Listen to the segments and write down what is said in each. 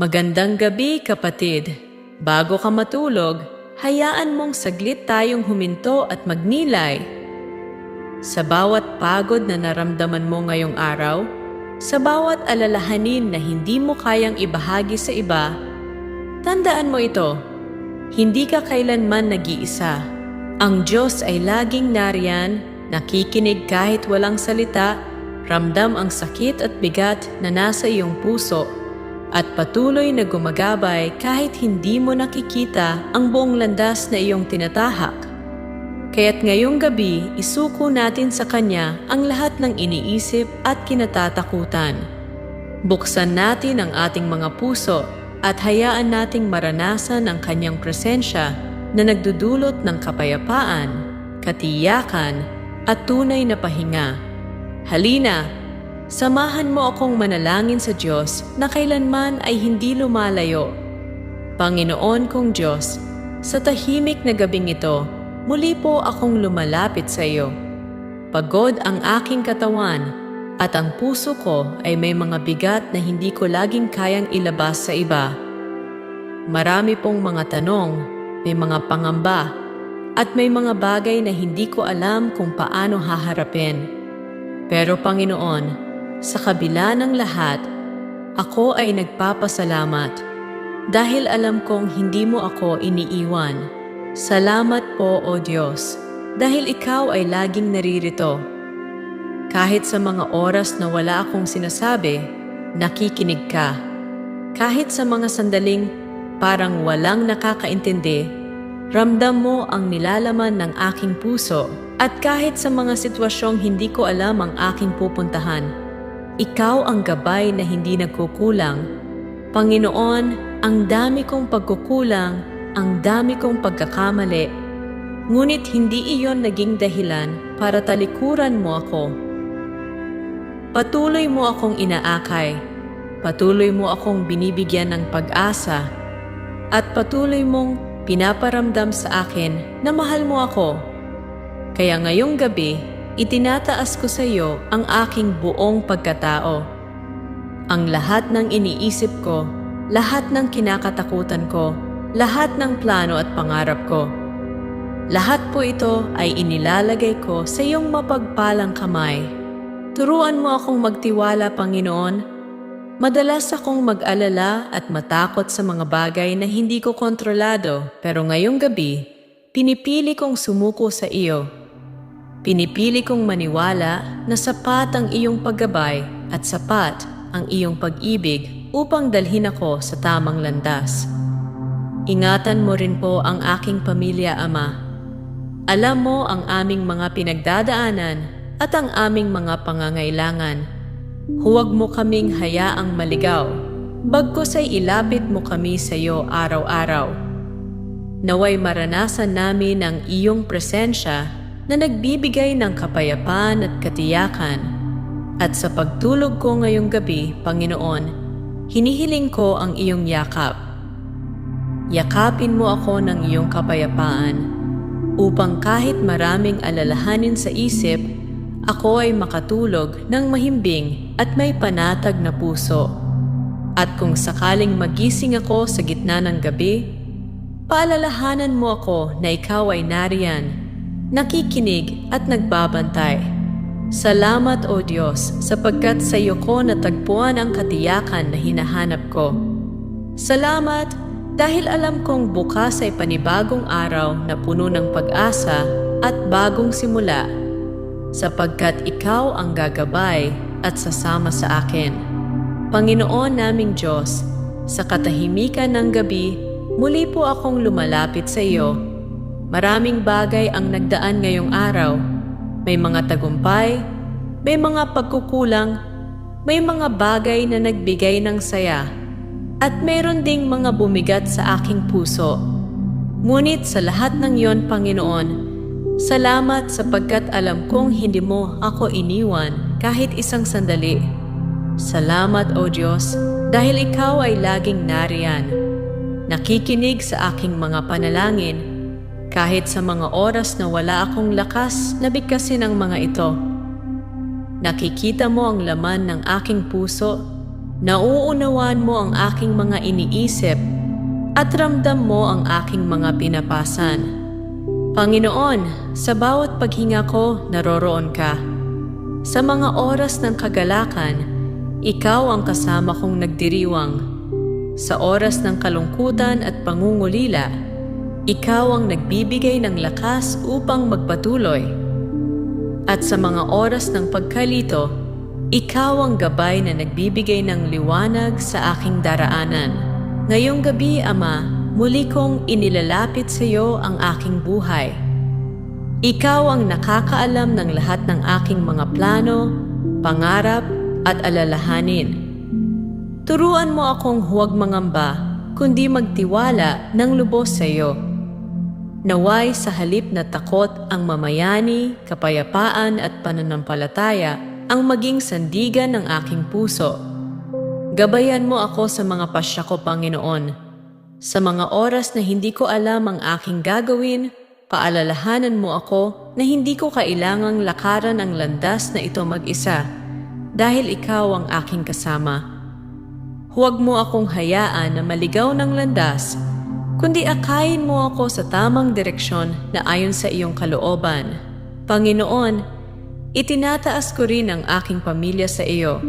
Magandang gabi kapatid. Bago ka matulog, hayaan mong saglit tayong huminto at magnilay. Sa bawat pagod na naramdaman mo ngayong araw, sa bawat alalahanin na hindi mo kayang ibahagi sa iba, tandaan mo ito, hindi ka kailanman nag-iisa. Ang Diyos ay laging nariyan, nakikinig kahit walang salita, ramdam ang sakit at bigat na nasa iyong puso, at patuloy na gumagabay kahit hindi mo nakikita ang buong landas na iyong tinatahak. Kaya't ngayong gabi, isuko natin sa Kanya ang lahat ng iniisip at kinatatakutan. Buksan natin ang ating mga puso at hayaan nating maranasan ang Kanyang presensya na nagdudulot ng kapayapaan, katiyakan, at tunay na pahinga. Halina, samahan mo akong manalangin sa Diyos na kailanman ay hindi lumalayo. Panginoon kong Diyos, sa tahimik na gabing ito, muli po akong lumalapit sa iyo. Pagod ang aking katawan at ang puso ko ay may mga bigat na hindi ko laging kayang ilabas sa iba. Marami pong mga tanong, may mga pangamba, at may mga bagay na hindi ko alam kung paano haharapin. Pero Panginoon, sa kabila ng lahat, ako ay nagpapasalamat dahil alam kong hindi mo ako iniiwan. Salamat po, O Diyos, dahil Ikaw ay laging naririto. Kahit sa mga oras na wala akong sinasabi, nakikinig ka. Kahit sa mga sandaling parang walang nakakaintindi, ramdam mo ang nilalaman ng aking puso. At kahit sa mga sitwasyong hindi ko alam ang aking pupuntahan, ikaw ang gabay na hindi nagkukulang. Panginoon, ang dami kong pagkukulang, ang dami kong pagkakamali, ngunit hindi iyon naging dahilan para talikuran mo ako. Patuloy mo akong inaakay, patuloy mo akong binibigyan ng pag-asa, at patuloy mong pinaparamdam sa akin na mahal mo ako. Kaya ngayong gabi, itinataas ko sa iyo ang aking buong pagkatao. Ang lahat ng iniisip ko, lahat ng kinakatakutan ko, lahat ng plano at pangarap ko. Lahat po ito ay inilalagay ko sa iyong mapagpalang kamay. Turuan mo akong magtiwala, Panginoon. Madalas akong mag-alala at matakot sa mga bagay na hindi ko kontrolado, pero ngayong gabi, pinipili kong sumuko sa iyo. Pinipili kong maniwala na sapat ang iyong paggabay at sapat ang iyong pag-ibig upang dalhin ako sa tamang landas. Ingatan mo rin po ang aking pamilya, Ama. Alam mo ang aming mga pinagdadaanan at ang aming mga pangangailangan. Huwag mo kaming hayaang maligaw, bagkus ay ilapit mo kami sa iyo araw-araw. Naway maranasan namin ang iyong presensya na nagbibigay ng kapayapaan at katiyakan. At sa pagtulog ko ngayong gabi, Panginoon, hinihiling ko ang iyong yakap. Yakapin mo ako ng iyong kapayapaan upang kahit maraming alalahanin sa isip, ako ay makatulog ng mahimbing at may panatag na puso. At kung sakaling magising ako sa gitna ng gabi, paalalahanan mo ako na ikaw ay nariyan, nakikinig at nagbabantay. Salamat o Diyos sapagkat sa iyo ko natagpuan ang katiyakan na hinahanap ko. Salamat dahil alam kong bukas ay panibagong araw na puno ng pag-asa at bagong simula sapagkat ikaw ang gagabay at sasama sa akin. Panginoon naming Diyos, sa katahimikan ng gabi, muli po akong lumalapit sa iyo. Maraming bagay ang nagdaan ngayong araw. May mga tagumpay, may mga pagkukulang, may mga bagay na nagbigay ng saya, at meron ding mga bumigat sa aking puso. Ngunit sa lahat ng iyon, Panginoon, Salamat sapagkat alam kong hindi mo ako iniwan kahit isang sandali. Salamat o Diyos dahil ikaw ay laging nariyan. Nakikinig sa aking mga panalangin kahit sa mga oras na wala akong lakas na bigkasin ang mga ito. Nakikita mo ang laman ng aking puso Nauunawaan mo ang aking mga iniisip at ramdam mo ang aking mga pinapasan. Panginoon, sa bawat paghinga ko, naroroon ka. Sa mga oras ng kagalakan, ikaw ang kasama kong nagdiriwang. Sa oras ng kalungkutan at pangungulila, ikaw ang nagbibigay ng lakas upang magpatuloy. At sa mga oras ng pagkalito, ikaw ang gabay na nagbibigay ng liwanag sa aking daraanan. Ngayong gabi, Ama, muli kong inilalapit sa iyo ang aking buhay. Ikaw ang nakakaalam ng lahat ng aking mga plano, pangarap, at alalahanin. Turuan mo akong huwag mangamba, kundi magtiwala ng lubos sa iyo. Naway sa halip na takot ang mamayani, kapayapaan at pananampalataya ang maging sandigan ng aking puso. Gabayan mo ako sa mga pasya ko, Panginoon. Sa mga oras na hindi ko alam ang aking gagawin, paalalahanan mo ako na hindi ko kailangang lakaran ang landas na ito mag-isa dahil ikaw ang aking kasama. Huwag mo akong hayaan na maligaw ng landas, kundi akayin mo ako sa tamang direksyon na ayon sa iyong kalooban. Panginoon, itinataas ko rin ang aking pamilya sa iyo.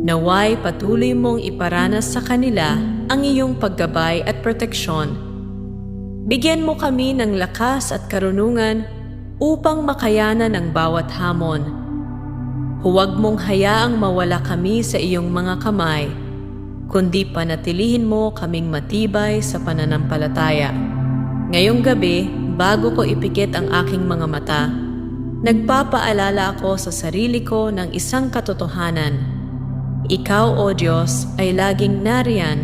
Naway patuloy mong iparanas sa kanila ang iyong paggabay at proteksyon. Bigyan mo kami ng lakas at karunungan upang makayanan ang bawat hamon. Huwag mong hayaang mawala kami sa iyong mga kamay, kundi panatilihin mo kaming matibay sa pananampalataya. Ngayong gabi, bago ko ipikit ang aking mga mata, nagpapaalala ako sa sarili ko ng isang katotohanan. Ikaw, O Diyos, ay laging nariyan,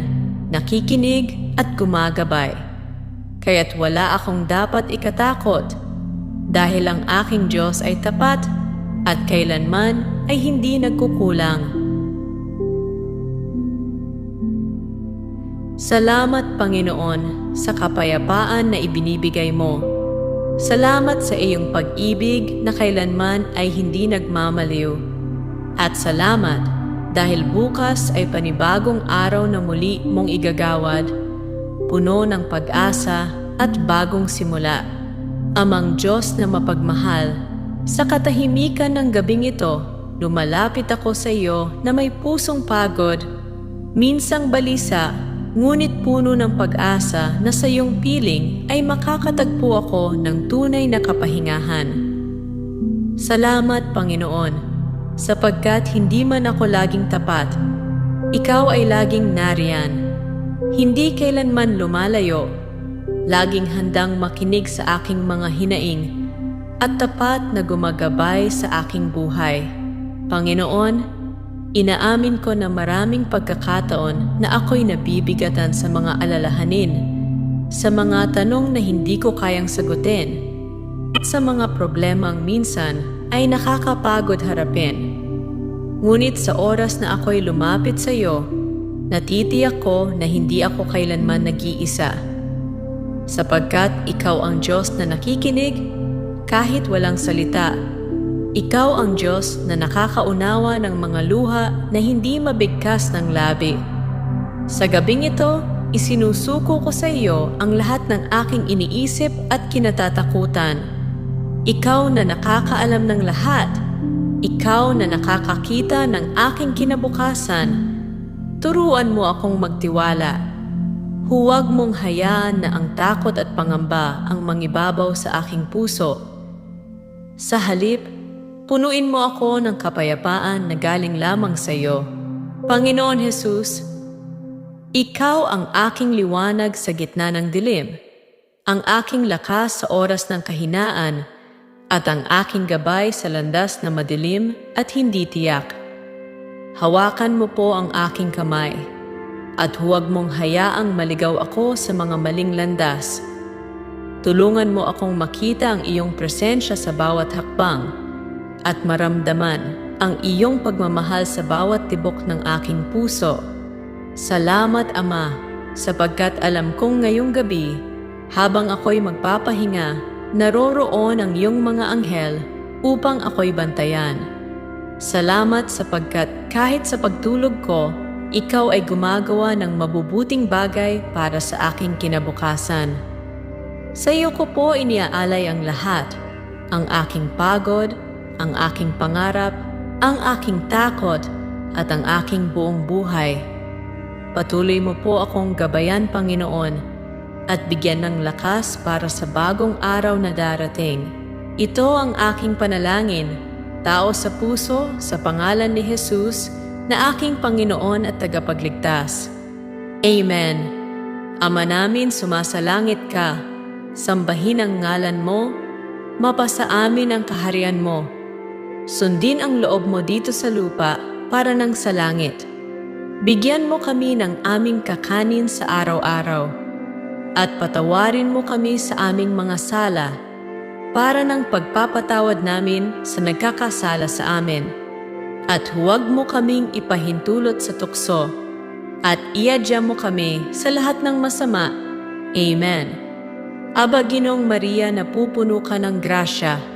nakikinig at gumagabay. Kaya't wala akong dapat ikatakot dahil ang aking Diyos ay tapat at kailanman ay hindi nagkukulang. Salamat Panginoon sa kapayapaan na ibinibigay mo. Salamat sa iyong pag-ibig na kailanman ay hindi nagmamaliw. At salamat dahil bukas ay panibagong araw na muli mong igagawad, puno ng pag-asa at bagong simula. Amang Diyos na mapagmahal, sa katahimikan ng gabing ito, lumalapit ako sa iyo na may pusong pagod, minsang balisa, ngunit puno ng pag-asa na sa iyong piling ay makakatagpo ako ng tunay na kapahingahan. Salamat, Panginoon, sapagkat hindi man ako laging tapat, ikaw ay laging nariyan. Hindi kailanman lumalayo, laging handang makinig sa aking mga hinaing at tapat na gumagabay sa aking buhay. Panginoon, Inaamin ko na maraming pagkakataon na ako'y nabibigatan sa mga alalahanin, sa mga tanong na hindi ko kayang sagutin, sa mga problemang minsan ay nakakapagod harapin. Ngunit sa oras na ako'y lumapit sa iyo, natitiyak ko na hindi ako kailanman nag-iisa. Sapagkat ikaw ang Diyos na nakikinig kahit walang salita ikaw ang Diyos na nakakaunawa ng mga luha na hindi mabigkas ng labi. Sa gabing ito, isinusuko ko sa iyo ang lahat ng aking iniisip at kinatatakutan. Ikaw na nakakaalam ng lahat, ikaw na nakakakita ng aking kinabukasan, turuan mo akong magtiwala. Huwag mong hayaan na ang takot at pangamba ang mangibabaw sa aking puso. Sa halip, Punuin mo ako ng kapayapaan na galing lamang sa iyo. Panginoon Jesus, Ikaw ang aking liwanag sa gitna ng dilim, ang aking lakas sa oras ng kahinaan, at ang aking gabay sa landas na madilim at hindi tiyak. Hawakan mo po ang aking kamay, at huwag mong hayaang maligaw ako sa mga maling landas. Tulungan mo akong makita ang iyong presensya sa bawat hakbang at maramdaman ang iyong pagmamahal sa bawat tibok ng aking puso. Salamat Ama, sapagkat alam kong ngayong gabi, habang ako'y magpapahinga, naroroon ang iyong mga anghel upang ako'y bantayan. Salamat sapagkat kahit sa pagtulog ko, ikaw ay gumagawa ng mabubuting bagay para sa aking kinabukasan. Sa iyo ko po iniaalay ang lahat, ang aking pagod, ang aking pangarap, ang aking takot, at ang aking buong buhay. Patuloy mo po akong gabayan, Panginoon, at bigyan ng lakas para sa bagong araw na darating. Ito ang aking panalangin, tao sa puso, sa pangalan ni Jesus, na aking Panginoon at tagapagligtas. Amen. Ama namin, sumasalangit ka, sambahin ang ngalan mo, mapasa amin ang kaharian mo. Sundin ang loob mo dito sa lupa para ng sa langit. Bigyan mo kami ng aming kakanin sa araw-araw at patawarin mo kami sa aming mga sala para ng pagpapatawad namin sa nagkakasala sa amin. At huwag mo kaming ipahintulot sa tukso at iadya mo kami sa lahat ng masama. Amen. Aba Ginong Maria na pupuno ka ng grasya,